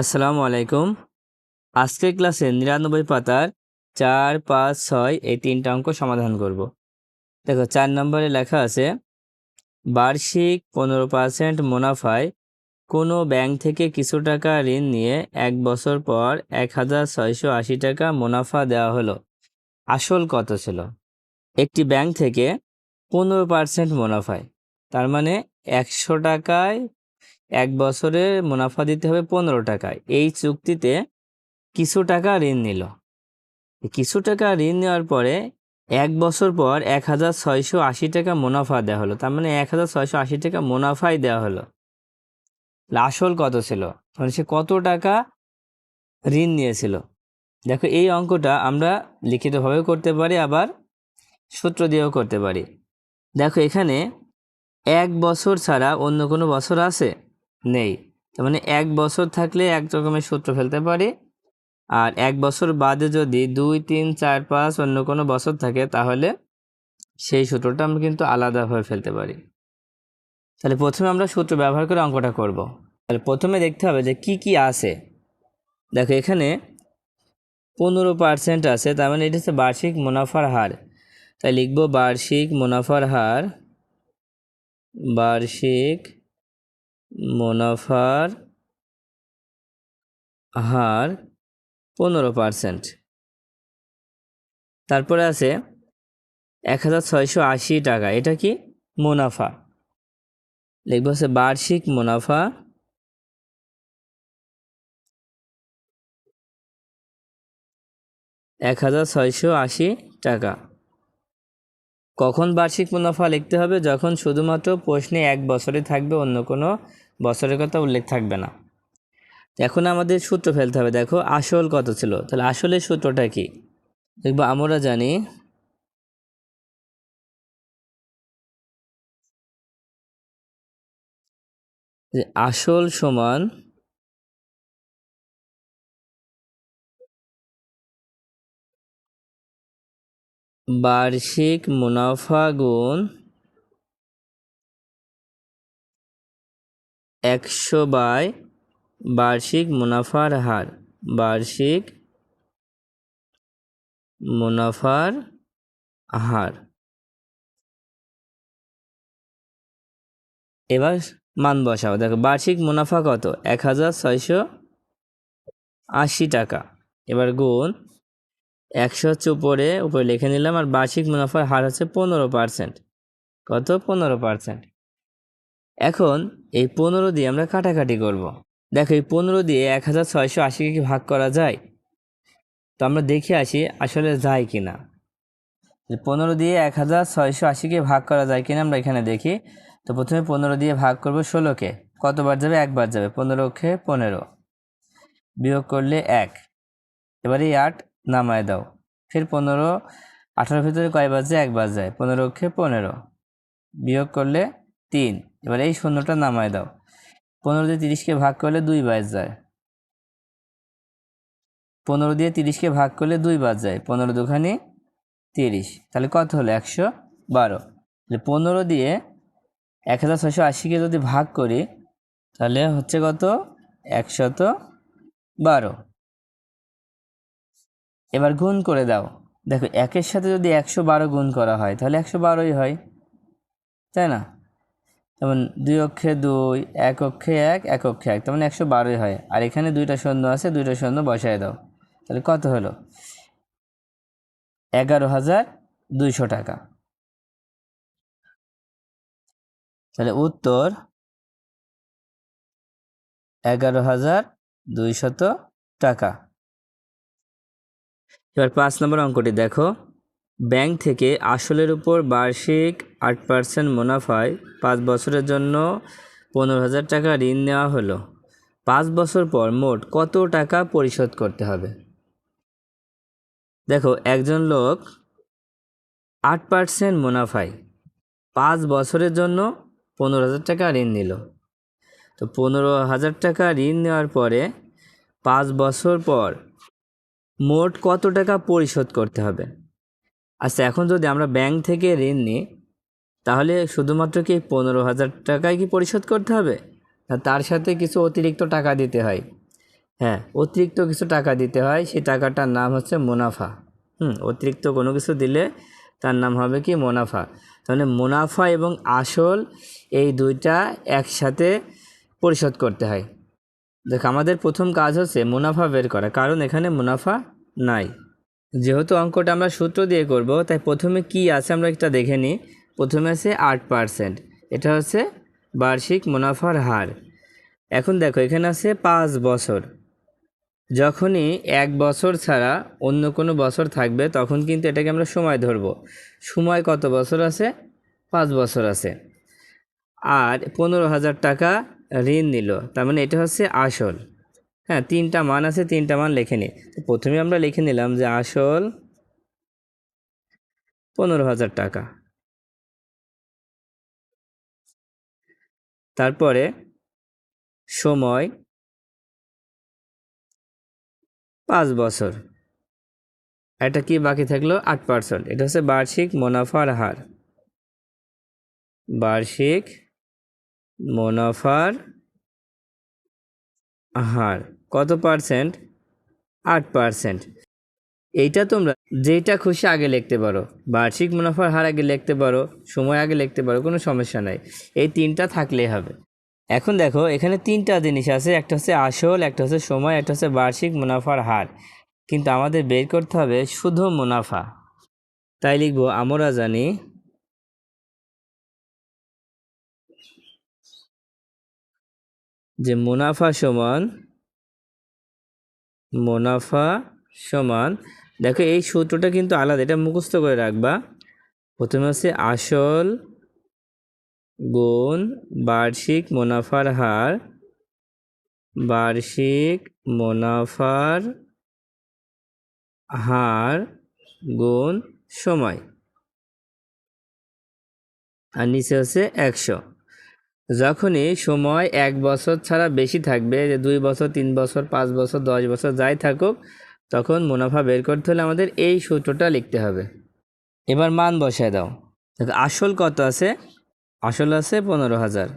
আসসালামু আলাইকুম। আজকের ক্লাসে নিরানব্বই পাতার চার, পাঁচ, ছয় এই তিনটা অঙ্ক সমাধান করব। দেখো, চার নম্বরে লেখা আছে, বার্ষিক পনেরো পার্সেন্ট মুনাফায় কোনো ব্যাংক থেকে কিছু টাকা ঋণ নিয়ে এক বছর পর এক হাজার ছয়শো আশি টাকা মুনাফা দেওয়া হলো। আসল কত ছিল, একটি ব্যাংক থেকে পনেরো পার্সেন্ট মুনাফায়, তার মানে একশো টাকায় এক বছরে মুনাফা দিতে হবে পনেরো টাকায় এই চুক্তিতে কিছু টাকা ঋণ নিল। কিছু টাকা ঋণ নেওয়ার পরে এক বছর পর এক হাজার ছয়শো আশি টাকা মুনাফা দেওয়া হলো। তার মানে এক হাজার ছয়শো আশি টাকা মুনাফাই দেওয়া হলো। আসল কত ছিল? মানে সে কত টাকা ঋণ নিয়েছিল? দেখো, এই অঙ্কটা আমরা লিখিতভাবেও করতে পারি, আবার সূত্র দিয়েও করতে পারি। দেখো, এখানে এক বছর ছাড়া অন্য কোনো বছর আছে? নেই। তার মানে এক বছর থাকলে এক রকমের সূত্র ফেলতে পারি। আর এক বছর বাদে যদি দুই, তিন, চার, পাঁচ অন্য কোনো বছর থাকে, তাহলে সেই সূত্রটা আমরা কিন্তু আলাদাভাবে ফেলতে পারি। তাহলে প্রথমে আমরা সূত্র ব্যবহার করে অঙ্কটা করব। তাহলে প্রথমে দেখতে হবে যে কি কি আছে। দেখো এখানে পনেরো পার্সেন্ট আছে, তার মানে এটা হচ্ছে বার্ষিক মুনাফার হার। তাই লিখব বার্ষিক মুনাফার হার, বার্ষিক মুনাফার হার পনেরো পার্সেন্ট। তারপরে আছে এক হাজার ছয়শো আশি টাকা, এটা কি মুনাফা? লিখব হচ্ছে বার্ষিক মুনাফা এক হাজার ছয়শো আশি টাকা। কখন বার্ষিক মুনাফা লিখতে হবে যখন শুধুমাত্র প্রশ্নে এক বছরে থাকবে, অন্য কোনো বছরের কথা উল্লেখ থাকবে না। এখন আমাদের সূত্র ফেলতে হবে। দেখো, আসল কত ছিল? তাহলে আসলের সূত্রটা কি? দেখব, আমরা জানি যে আসল সমান বার্ষিক মুনাফা গুণ একশো বাই বার্ষিক মুনাফার হার। বার্ষিক মুনাফার হার। এবার মান বসাও। দেখো, বার্ষিক মুনাফা কত? এক হাজার ছয়শো আশি টাকা। এবার গুণ একশো হচ্ছে উপরে উপরে লিখে নিলাম আর বার্ষিক মুনাফার হার হচ্ছে পনেরো পার্সেন্ট। কত? পনেরো পার্সেন্ট। এখন এই পনেরো দিয়ে আমরা কাটাকাটি করব। দেখো এই পনেরো দিয়ে এক হাজার ছয়শো আশিকে কি ভাগ করা যায়? তো আমরা দেখে আসি আসলে যায় কি না পনেরো দিয়ে এক হাজার ছয়শো আশিকে ভাগ করা যায় কিনা আমরা এখানে দেখি। তো প্রথমে পনেরো দিয়ে ভাগ করব ষোলোকে কতবার যাবে? একবার যাবে। পনেরো অক্ষে পনেরো। বিয়োগ করলে এক। এবারে আট নামায় দাও। ফের পনেরো আঠারোর ভিতরে কয়বার যায় একবার যায় পনেরো অক্ষে পনেরো। বিয়োগ করলে তিন। এবার এই শূন্যটা নামায় দাও। পনেরো দিয়ে তিরিশকে ভাগ করলে দুই বাজ। যায় পনেরো দিয়ে তিরিশকে ভাগ করলে দুই বাজ। যায় পনেরো দুখানি তিরিশ। তাহলে কত হলো? একশো বারো। তাহলে পনেরো দিয়ে এক হাজার ছয়শো আশিকে যদি ভাগ করি, তাহলে হচ্ছে কত? একশত বারো। এবার গুণ করে দাও। দেখো, একের সাথে যদি একশো বারো গুণ করা হয়, তাহলে একশো বারোই হয়। তাই না? যেমন দুই অক্ষে দুই, এক অক্ষে এক এক অক্ষে এক তেমন একশো বারোই হয়। আর এখানে দুইটা শূন্য আছে, দুইটা শূন্য বসায় দাও। তাহলে কত হলো? এগারো হাজার দুইশো টাকা। তাহলে উত্তর, এগারো হাজার দুইশত টাকা। এবার পাঁচ নম্বর অঙ্কটি দেখো। ব্যাংক থেকে আসলের উপর বার্ষিক আট পার্সেন্ট মুনাফায় পাঁচ বছরের জন্য পনেরো হাজার টাকা ঋণ নেওয়া হলো। পাঁচ বছর পর মোট কত টাকা পরিশোধ করতে হবে? দেখো, একজন লোক আট পার্সেন্ট মুনাফায় পাঁচ বছরের জন্য পনেরো হাজার টাকা ঋণ নিল। তো পনেরো হাজার টাকা ঋণ নেওয়ার পরে পাঁচ বছর পর মোট কত টাকা পরিশোধ করতে হবে? আচ্ছা এখন যদি আমরা ব্যাংক থেকে ঋণ নিই, তাহলে শুধুমাত্র কি পনেরো হাজার টাকায় কি পরিশোধ করতে হবে? না, তার সাথে কিছু অতিরিক্ত টাকা দিতে হয়। হ্যাঁ অতিরিক্ত কিছু টাকা দিতে হয়, সেই টাকাটার নাম হচ্ছে মুনাফা। হুম, অতিরিক্ত কোনো কিছু দিলে তার নাম হবে কি মুনাফা। তাহলে মুনাফা এবং আসল এই দুইটা একসাথে পরিশোধ করতে হয়। দেখ, আমাদের প্রথম কাজ হচ্ছে মুনাফা বের করা, কারণ এখানে মুনাফা নাই। যেহেতু অঙ্কটা আমরা সূত্র দিয়ে করব, তাই প্রথমে কি আছে আমরা একটা দেখে নিই। প্রথমে আছে আট পার্সেন্ট এটা হচ্ছে বার্ষিক মুনাফার হার। এখন দেখো, এখানে আছে পাঁচ বছর। যখনই এক বছর ছাড়া অন্য কোনো বছর থাকবে, তখন কিন্তু এটাকে আমরা সময় ধরব। সময় কত বছর আছে? পাঁচ বছর আছে। আর পনেরো হাজার টাকা ঋণ নিল। তার মানে এটা হচ্ছে আসল। হ্যাঁ তিনটা মান আছে, তিনটা মান লিখে নিই তো প্রথমে আমরা লিখে নিলাম যে আসল পনেরো হাজার টাকা। তারপরে সময় পাঁচ বছর। এটা কি বাকি থাকল? আট পার্সেন্ট এটা হচ্ছে বার্ষিক মুনাফার হার। বার্ষিক মুনাফার হার। কত পার্সেন্ট আট পার্সেন্ট এইটা তোমরা যেটা খুশি আগে লিখতে পারো। বার্ষিক মুনাফার হার আগে লিখতে পারো, সময় আগে লিখতে পারো, কোনো সমস্যা নাই। এই তিনটা থাকলেই হবে। এখন দেখো, এখানে তিনটা জিনিস আছে, একটা হচ্ছে আসল, একটা হচ্ছে সময়, একটা হচ্ছে বার্ষিক মুনাফার হার। কিন্তু আমাদের বের করতে হবে শুধু মুনাফা। তাই লিখব, আমরা জানি যে মুনাফা সমান মুনাফা সমান, দেখো এই সূত্রটা কিন্তু আলাদা, এটা মুখস্থ করে রাখবা। প্রথমে হচ্ছে আসল গুণ বার্ষিক মুনাফার হার, বার্ষিক মুনাফার হার গুণ সময়। আর নিচে হচ্ছে একশো। যখনই সময় এক বছর ছাড়া বেশি থাকবে, যে দুই বছর, তিন বছর, পাঁচ বছর, দশ বছর যাই থাকুক, তখন মুনাফা বের করতে হলে আমাদের এই সূত্রটা লিখতে হবে। এবার মান বসায় দাও। দেখো, আসল কত আছে? আসল আছে পনেরো হাজার।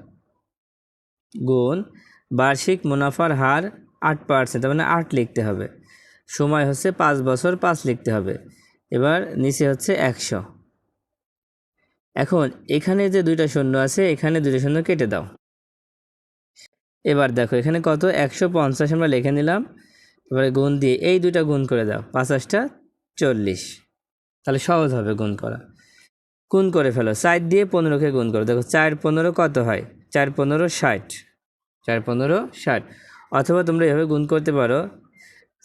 গুণ বার্ষিক মুনাফার হার আট পার্সেন্ট মানে আট লিখতে হবে। সময় হচ্ছে পাঁচ বছর, পাঁচ লিখতে হবে। এবার নিচে হচ্ছে একশো। এখন এখানে যে দুইটা শূন্য আছে, এখানে দুইটা শূন্য কেটে দাও। এবার দেখো, এখানে কত? একশো পঞ্চাশ আমরা লিখে নিলাম। এবারে গুণ দিয়ে এই দুইটা গুণ করে দাও পাঁচাশটা চল্লিশ। তাহলে সহজ হবে গুণ করা। গুণ করে ফেলো চার দিয়ে পনেরোকে গুণ করো। দেখো, চার পনেরো কত হয়? চার পনেরো ষাট। চার পনেরো ষাট। অথবা তোমরা এভাবে গুণ করতে পারো,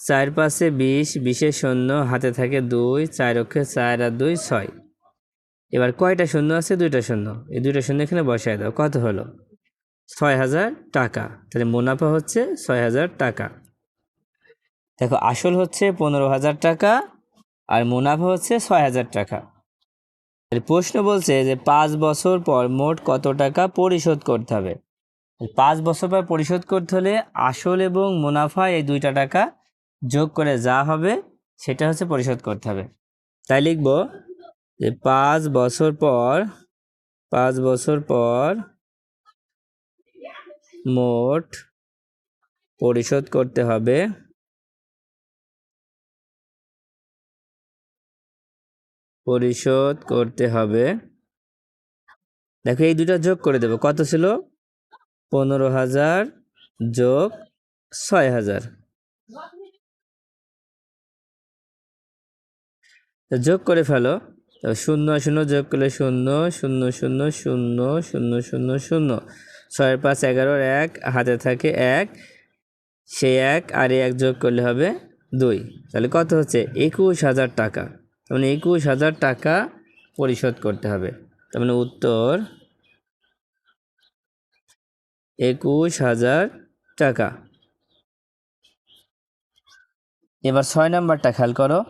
চার পাশে বিশ, বিশে শূন্য, হাতে থাকে দুই, চার অক্ষে চার আর দুই ছয়। এবার কয়টা শূন্য আছে? দুইটা শূন্য। এই দুইটা শূন্য এখানে বসায় দাও। কত হলো? ছয় হাজার টাকা। তাহলে মুনাফা হচ্ছে ছয় হাজার টাকা। দেখো, আসল হচ্ছে পনেরো হাজার টাকা আর মুনাফা হচ্ছে ছয় হাজার টাকা প্রশ্ন বলছে যে পাঁচ বছর পর মোট কত টাকা পরিশোধ করতে হবে? পাঁচ বছর পর পরিশোধ করতে হলে আসল এবং মুনাফা এই দুইটা টাকা যোগ করে যা হবে সেটা হচ্ছে পরিশোধ করতে হবে। তাই লিখব যে পাঁচ বছর পর, পাঁচ বছর পর মোট পরিশোধ করতে হবে। পরিশোধ করতে হবে। দেখো এই দুটা যোগ করে দেবো। কত ছিল? পনেরো হাজার যোগ ছয় হাজার। যোগ করে ফেলো। তো শূন্য শূন্য যোগ করলে শূন্য শূন্য শূন্য শূন্য শূন্য শূন্য শূন্য। ছয়ের পাঁচ, এগারোর এক, হাতে থাকে এক, সেই এক আর এক যোগ করলে হবে দুই। তাহলে কত হচ্ছে? একুশ হাজার টাকা। তার মানে একুশ হাজার টাকা পরিশোধ করতে হবে। তার মানে উত্তর একুশ হাজার টাকা। এবার ছয় নাম্বারটা খেয়াল করো।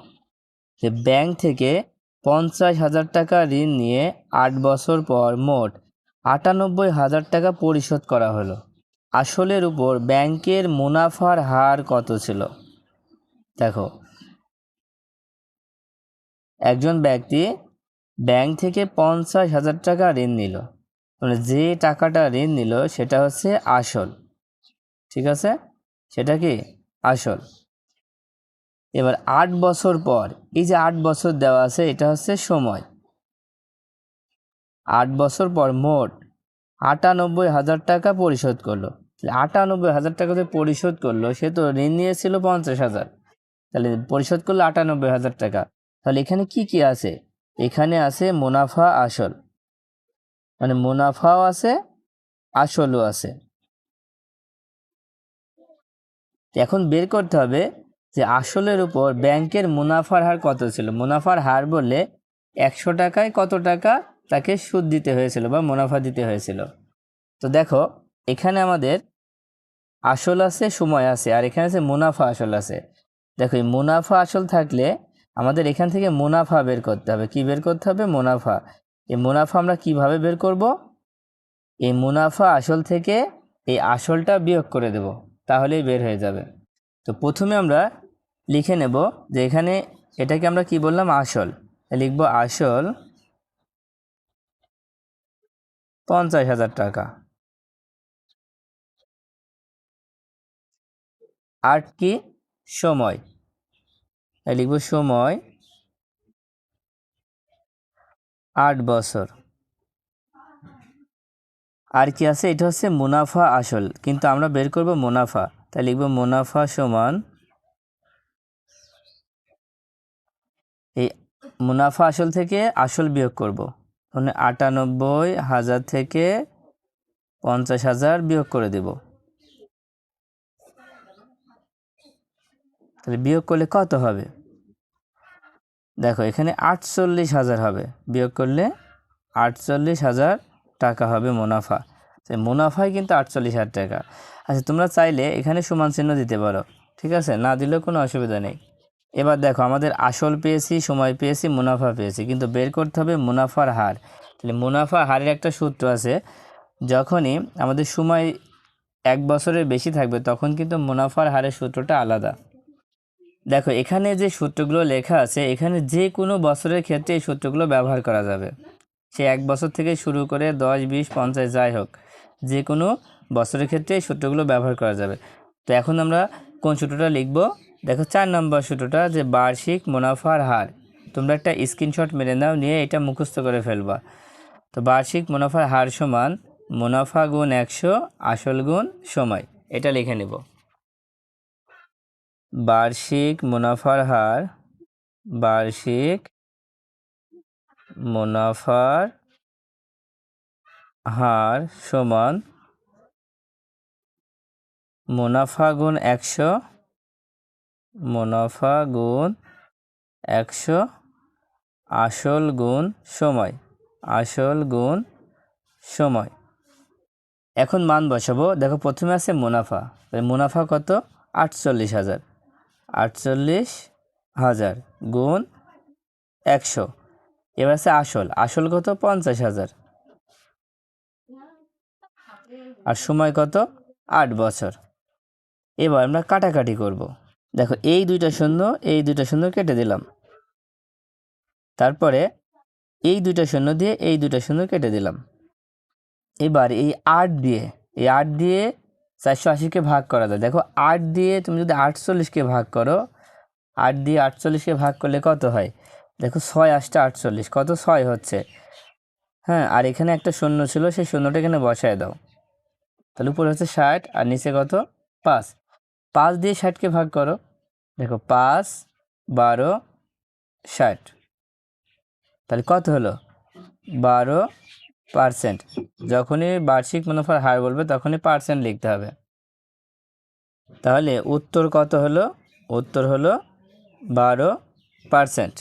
যে ব্যাংক থেকে পঞ্চাশ হাজার টাকা ঋণ নিয়ে আট বছর পর মোট আটানব্বই হাজার টাকা পরিশোধ করা হলো। আসলের উপর ব্যাংকের মুনাফার হার কত ছিল? দেখো। একজন ব্যক্তি ব্যাংক থেকে পঞ্চাশ হাজার টাকা ঋণ নিল। মানে যে টাকাটা ঋণ নিল সেটা হচ্ছে আসল। ঠিক আছে? সেটা কি? আসল। এবার আট বছর পর, এই যে আট বছর দেওয়া আছে, এটা হচ্ছে সময়। আট বছর পর মোট আটানব্বই হাজার টাকা পরিশোধ করল। আটানব্বই হাজার টাকা যে পরিশোধ করল, সে তো ঋণ নিয়েছিল পঞ্চাশ হাজার। তাহলে পরিশোধ করল আটানব্বই হাজার টাকা। তাহলে এখানে কি কি আছে? এখানে আছে মুনাফা আসল। মানে মুনাফাও আছে, আসলও আছে। এখন বের করতে হবে যে আসলের উপর ব্যাংকের মুনাফার হার কত ছিল? মুনাফার হার বললে একশো টাকায় কত টাকা তাকে সুদ দিতে হয়েছিল বা মুনাফা দিতে হয়েছিল? তো দেখো, এখানে আমাদের আসল আছে, সময় আছে, আর এখানে আছে মুনাফা আসল আছে। দেখো, এই মুনাফা আসল থাকলে আমাদের এখান থেকে মুনাফা বের করতে হবে। কি বের করতে হবে? মুনাফা। এই মুনাফা আমরা কীভাবে বের করব? এই মুনাফা আসল থেকে এই আসলটা বিয়োগ করে দেব, তাহলেই বের হয়ে যাবে। তো প্রথমে আমরা লিখে নেব যে এখানে এটাকে আমরা কি বললাম? আসল। লিখব আসল পঞ্চাশ হাজার টাকা। আট কি? সময়। লিখব সময় আট বছর। আর কি আছে? এটা হচ্ছে মুনাফা আসল। কিন্তু আমরা বের করব মুনাফা। তাই লিখব মুনাফা সমান এই মুনাফা আসল থেকে আসল বিয়োগ করব। মানে আটানব্বই হাজার থেকে পঞ্চাশ হাজার বিয়োগ করে দেব। তাহলে বিয়োগ করলে কত হবে? দেখো, এখানে আটচল্লিশ হাজার হবে। বিয়োগ করলে আটচল্লিশ হাজার টাকা হবে মুনাফা। সেই মুনাফাই কিন্তু আটচল্লিশ হাজার টাকা। আচ্ছা তোমরা চাইলে এখানে সমান চিহ্ন দিতে পারো। ঠিক আছে? না দিলেও কোনো অসুবিধা নেই। এবার দেখো, আমাদের আসল পেয়েছি, সময় পেয়েছি, মুনাফা পেয়েছি, কিন্তু বের করতে হবে মুনাফার হার। তাহলে মুনাফা হারের একটা সূত্র আছে, যখনই আমাদের সময় এক বছরের বেশি থাকবে, তখন কিন্তু মুনাফার হারের সূত্রটা আলাদা। দেখো, এখানে যে সূত্রগুলো লেখা আছে, এখানে যে কোনো বছরের ক্ষেত্রে এই সূত্রগুলো ব্যবহার করা যাবে। সে এক বছর থেকে শুরু করে দশ, বিশ, পঞ্চাশ, যাই হোক, যে কোনো বছরের ক্ষেত্রে এই সূত্রগুলো ব্যবহার করা যাবে। তো এখন আমরা কোন সূত্রটা লিখব? দেখো চার নম্বর সূত্রটা যে বার্ষিক মুনাফার হার। তোমরা একটা স্ক্রিনশট মেরে নাও, নিয়ে এটা মুখস্থ করে ফেলবা। তো বার্ষিক মুনাফার হার সমান মুনাফা গুণ একশো, আসল গুণ সময়। এটা লিখে নেব। বার্ষিক মুনাফার হার, বার্ষিক মুনাফার হার সমান মুনাফা গুণ একশো মুনাফা গুণ একশো আসল গুণ সময়, আসল গুণ সময়। এখন মান বসাবো। দেখো প্রথমে আছে মুনাফা। মুনাফা কত? আটচল্লিশ হাজার। আটচল্লিশ হাজার গুণ একশো। এবার আছে আসল। আসল কত? পঞ্চাশ হাজার। আর সময় কত? আট বছর। এবার আমরা কাটাকাটি করব। দেখো, এই দুইটা শূন্য, এই দুইটা শূন্য কেটে দিলাম। তারপরে এই দুইটা শূন্য দিয়ে এই দুইটা শূন্য কেটে দিলাম। এবার এই আট দিয়ে, এই আট দিয়ে চারশো আশিকে ভাগ করা যায়। দেখো, আট দিয়ে তুমি যদি আটচল্লিশকে ভাগ করো, আট দিয়ে আটচল্লিশকে ভাগ করলে কত হয়? দেখো, ছয় আটটা আটচল্লিশ, কত ছয় হচ্ছে? হ্যাঁ আর এখানে একটা শূন্য ছিল, সেই শূন্যটা এখানে বসায় দাও। তাহলে উপরে হচ্ছে ষাট, আর নিচে কত? পাঁচ। পাঁচ দিয়ে ষাটকে ভাগ করো দেখো পাঁচ, বারো, ষাট। তাহলে কত হলো? বারো পার্সেন্ট। যখনই বার্ষিক মুনাফার হার বলবে, তখনই পার্সেন্ট লিখতে হবে। তাহলে উত্তর কত হলো? উত্তর হলো বারো পার্সেন্ট।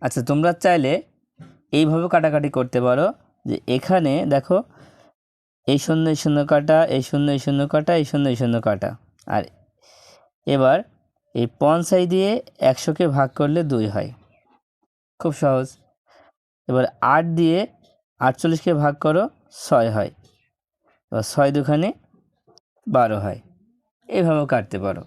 আচ্ছা তোমরা চাইলে এইভাবে কাটাকাটি করতে পারো যে এখানে দেখো, এই শূন্য শূন্য কাটা, এই শূন্য শূন্য কাটা, এই শূন্য শূন্য কাটা। আর এবার এই পঞ্চাই দিয়ে একশোকে ভাগ করলে দুই হয়। খুব সহজ। এবার আট দিয়ে আটচল্লিশকে ভাগ করো, ছয় হয়। এবার ছয় দুখানে বারো হয়। এইভাবেও কাটতে পারো।